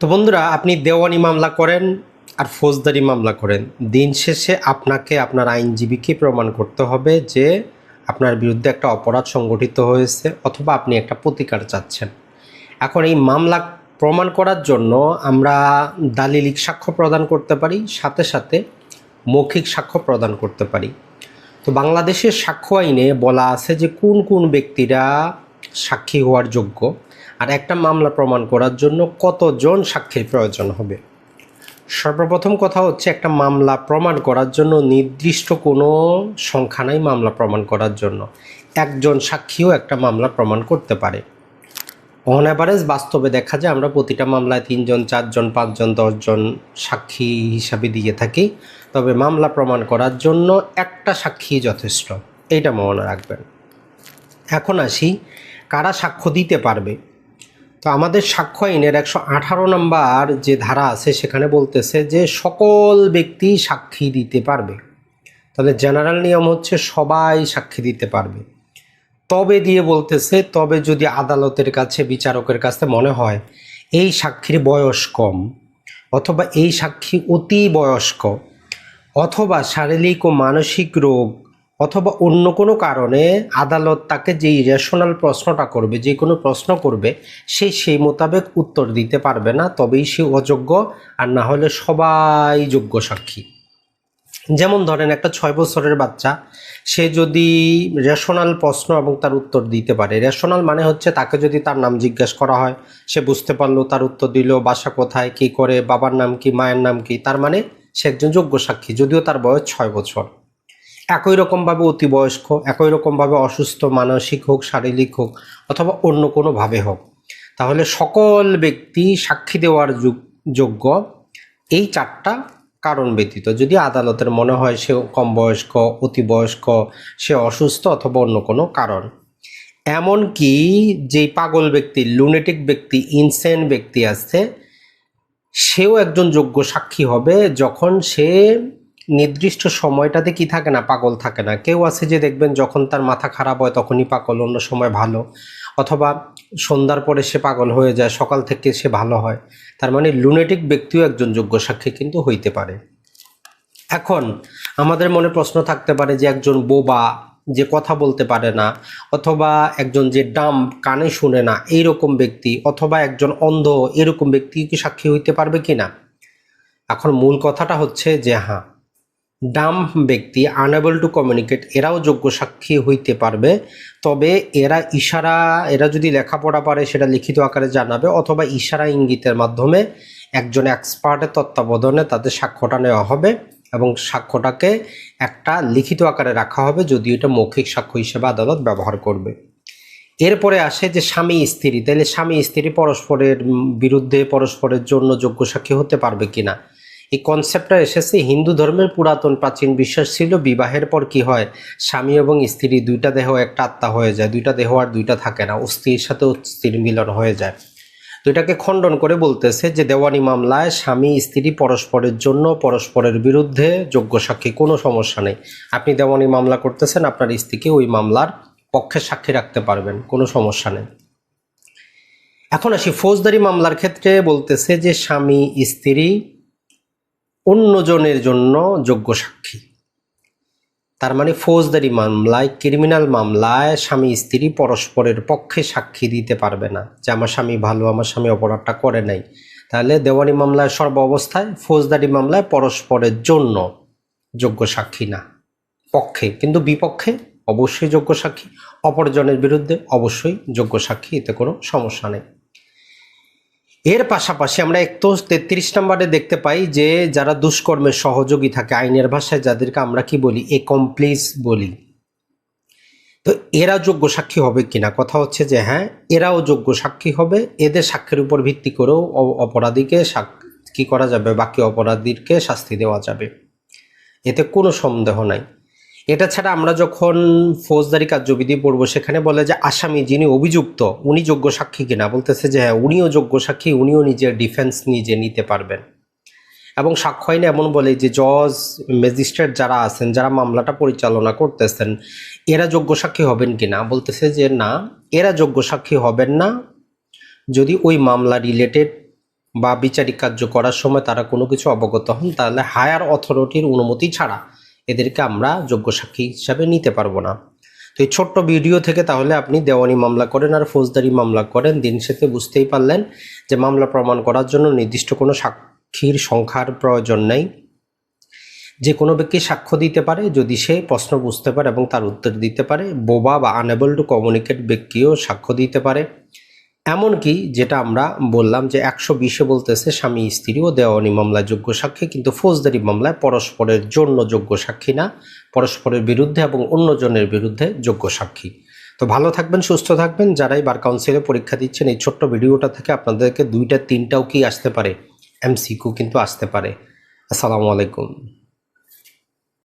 তো বন্ধুরা, আপনি দেওয়ানি মামলা করেন আর ফৌজদারি মামলা করেন। দিন শেষে আপনাকে, আপনার আইনজীবীকে প্রমাণ করতে হবে যে আপনার বিরুদ্ধে একটা অপরাধ সংগঠিত হয়েছে অথবা আপনি একটা প্রতিকার চাচ্ছেন। এখন এই মামলা প্রমাণ করার জন্য আমরা দালিলিক সাক্ষ্য প্রদান করতে পারি, সাথে সাথে মৌখিক সাক্ষ্য প্রদান করতে পারি। তো বাংলাদেশের সাক্ষ্য আইনে বলা আছে যে কোন কোন ব্যক্তিরা সাক্ষী হওয়ার যোগ্য। আর একটা মামলা প্রমাণ করার জন্য কতজন সাক্ষীর প্রয়োজন হবে? সর্বপ্রথম কথা হচ্ছে একটা মামলা প্রমাণ করার জন্য নির্দিষ্ট কোনো সংখ্যা নাই মামলা প্রমাণ করার জন্য। একজন সাক্ষীও একটা মামলা প্রমাণ করতে পারে। অন অ্যাভারেজ বাস্তবে দেখা যায় আমরা প্রতিটা মামলায় তিনজন, চারজন, পাঁচজন, দশজন সাক্ষী হিসাবে দিয়ে থাকি। তবে মামলা প্রমাণ করার জন্য একটা সাক্ষী যথেষ্ট। এইটা মনে রাখবেন। এখন আসি, কারা সাক্ষ্য দিতে পারবে? তো আমাদের সাক্ষ্য আইনের একশো আঠারো নম্বর যে ধারা আছে, সেখানে বলতেছে যে সকল ব্যক্তি সাক্ষী দিতে পারবে। তাহলে জেনারেল নিয়ম হচ্ছে সবাই সাক্ষী দিতে পারবে। তবে দিয়ে বলতেছে, তবে যদি আদালতের কাছে, বিচারকের কাছে মনে হয় এই সাক্ষীর বয়স কম, অথবা এই সাক্ষী অতি বয়স্ক, অথবা শারীরিক ও মানসিক রোগ অথবা অন্য কোনো কারণে আদালত তাকে যেই রেশনাল প্রশ্নটা করবে, যে কোনো প্রশ্ন করবে, সে সেই মোতাবেক উত্তর দিতে পারবে না, তবেই সে অযোগ্য আর না হলে সবাই যোগ্য সাক্ষী। যেমন ধরেন একটা ছয় বছরের বাচ্চা, সে যদি রেশনাল প্রশ্ন এবং তার উত্তর দিতে পারে রেশনাল মানে হচ্ছে তাকে যদি তার নাম জিজ্ঞেস করা হয়, সে বুঝতে পারল তার উত্তর দিল, বাসা কোথায়, কি করে, বাবার নাম কি, মায়ের নাম কি, তার মানে সে একজন যোগ্য সাক্ষী, যদিও তার বয়স ছয় বছর। একই রকমভাবে অতি বয়স্ক একই রকমভাবে অসুস্থ, মানসিক হোক, শারীরিক হোক, অথবা অন্য কোনোভাবে হোক। তাহলে সকল ব্যক্তি সাক্ষী দেওয়ার যোগ- যোগ্য এই চারটা কারণ ব্যতীত। যদি আদালতের মনে হয় সে কম বয়স্ক অতি বয়স্ক সে অসুস্থ অথবা অন্য কোনো কারণ। এমনকি যেই পাগল ব্যক্তি লুনেটিক ব্যক্তি ইনসেন ব্যক্তি আছে, সেও একজন যোগ্য সাক্ষী হবে যখন সে নির্দিষ্ট সময়টাতে কি থাকে না, পাগল থাকে না। কেউ আছে যে দেখবেন যখন তার মাথা খারাপ হয় তখনই পাগল, অন্য সময় ভালো। অথবা সন্ধ্যার পরে সে পাগল হয়ে যায়, সকাল থেকে সে ভালো হয়। তার মানে লুনেটিক ব্যক্তিও একজন যোগ্য সাক্ষী কিন্তু হইতে পারে। এখন আমাদের মনে প্রশ্ন থাকতে পারে যে একজন বোবা যে কথা বলতে পারে না, অথবা একজন যে ডাম কানে শুনে না, এইরকম ব্যক্তি, অথবা একজন অন্ধ, এরকম ব্যক্তি কি সাক্ষী হইতে পারবে কি না এখন মূল কথাটা হচ্ছে যে হ্যাঁ ডাম ব্যক্তি আনএবল টু কমিউনিকেট এরাও যোগ্য সাক্ষী হইতে পারবে। তবে এরা ইশারা, এরা যদি লেখাপড়া পারে, সেটা লিখিত আকারে জানাবে অথবা ইশারা ইঙ্গিতের মাধ্যমে একজন এক্সপার্টের তত্ত্বাবধানে তাদের সাক্ষ্যটা নেওয়া হবে এবং সাক্ষ্যটাকে একটা লিখিত আকারে রাখা হবে যদি এটা মৌখিক সাক্ষ্য হিসেবে আদালত ব্যবহার করবে। এরপরে আসে যে স্বামী স্ত্রী তাহলে স্বামী স্ত্রী পরস্পরের বিরুদ্ধে পরস্পরের জন্য যোগ্য সাক্ষী হতে পারবে কিনা? এই কনসেপ্টটা এসেছে, হিন্দু ধর্মের পুরাতন প্রাচীন বিশ্বাস ছিল, বিবাহের পর কি হয়? স্বামী এবং স্ত্রী, দুইটা দেহ একটা আত্মা হয়ে যায়, দুইটা দেহ আর দুইটা থাকে না অস্থির সাথে অস্থির মিলন হয়ে যায়। তো এটাকে খণ্ডন করে বলতেছে যে, দেওয়ানি মামলায় স্বামী, স্ত্রী পরস্পরের জন্য, পরস্পরের বিরুদ্ধে যোগ্য সাক্ষী, কোনো সমস্যা নেই। আপনি দেওয়ানি মামলা করতেছেন, আপনার স্ত্রীকে ওই মামলার পক্ষে সাক্ষী রাখতে পারবেন, কোনো সমস্যা নেই। এখন আসি, ফৌজদারি মামলার ক্ষেত্রে বলতেছে যে, স্বামী, স্ত্রী অন্যজনের জন্য যোগ্য সাক্ষী। তার মানে ফৌজদারি মামলায়, ক্রিমিনাল মামলায় স্বামী স্ত্রী পরস্পরের পক্ষে সাক্ষী দিতে পারবে না। যে আমার স্বামী ভালো, আমার স্বামী অপরাধটা করে নাই। তাহলে দেওয়ানি মামলায় সর্ব অবস্থায়, ফৌজদারি মামলায় পরস্পরের জন্য যোগ্য সাক্ষী না। পক্ষে, কিন্তু বিপক্ষে অবশ্যই যোগ্য সাক্ষী, অপরজনের বিরুদ্ধে অবশ্যই যোগ্য সাক্ষী, এতে কোনো সমস্যা নেই। এর পাশাপাশি আমরা একশো তেত্রিশ নম্বরে দেখতে পাই যে যারা দুষ্কর্মের সহযোগী থাকে, আইনের ভাষায় যাদেরকে আমরা কি বলি? একমপ্লিস বলি। তো এরা যোগ্য সাক্ষী হবে কিনা? কথা হচ্ছে যে হ্যাঁ এরাও যোগ্য সাক্ষী হবে। এদের সাক্ষীর উপর ভিত্তি করেও অপরাধীকে সাক্ষী করা যাবে, বাকি অপরাধীকে শাস্তি দেওয়া যাবে। এতে কোনো সন্দেহ নাই। এটা ছাড়া আমরা যখন ফৌজদারি কার্যবিধি পড়ব, সেখানে বলে যে আসামি যিনি অভিযুক্ত, উনি যোগ্য সাক্ষী কিনা? বলতেছে যে হ্যাঁ উনিও যোগ্য সাক্ষী, উনিও নিজের ডিফেন্স নিজে নিতে পারবেন। এবং সাক্ষ্য আইনে এমন বলে যে জজ ম্যাজিস্ট্রেট যারা আছেন, যারা মামলাটা পরিচালনা করতেছেন, এরা যোগ্য সাক্ষী হবেন কিনা? বলতেছে যে না, এরা যোগ্য সাক্ষী হবেন না। যদি ওই মামলা রিলেটেড বা বিচারিক কার্য করার সময় তারা কোনো কিছু অবগত হন, তাহলে হায়ার অথরিটির অনুমতি ছাড়া এদেরকে আমরা যোগ্য সাক্ষী হিসাবে নিতে পারব না। তো এই ছোট্ট ভিডিও থেকে তাহলে আপনি দেওয়ানি মামলা করেন আর ফৌজদারি মামলা করেন, দিন শেষে বুঝতেই পারলেন যে মামলা প্রমাণ করার জন্য নির্দিষ্ট কোনো সাক্ষীর সংখ্যার প্রয়োজন নেই। যে কোনো ব্যক্তি সাক্ষ্য দিতে পারে, যদি সে প্রশ্ন বুঝতে পারে এবং তার উত্তর দিতে পারে, বোবা বা আনএবল টু কমিউনিকেট ব্যক্তিও সাক্ষ্য দিতে পারে। এমনকি যেটা আমরা বললাম যে একশো বিশে বলতেছে স্বামী, স্ত্রী ও দেওয়ানি মামলায় যোগ্য সাক্ষী, কিন্তু ফৌজদারি মামলায় পরস্পরের জন্য যোগ্য সাক্ষী না। পরস্পরের বিরুদ্ধে এবং অন্যজনের বিরুদ্ধে যোগ্য সাক্ষী। তো ভালো থাকবেন, সুস্থ থাকবেন। যারাই বার কাউন্সিলে পরীক্ষা দিচ্ছেন, এই ছোট্ট ভিডিওটা থেকে আপনাদেরকে দুইটা, তিনটাও কি আসতে পারে? এমসিকিউ কিন্তু আসতে পারে। আসসালামু আলাইকুম।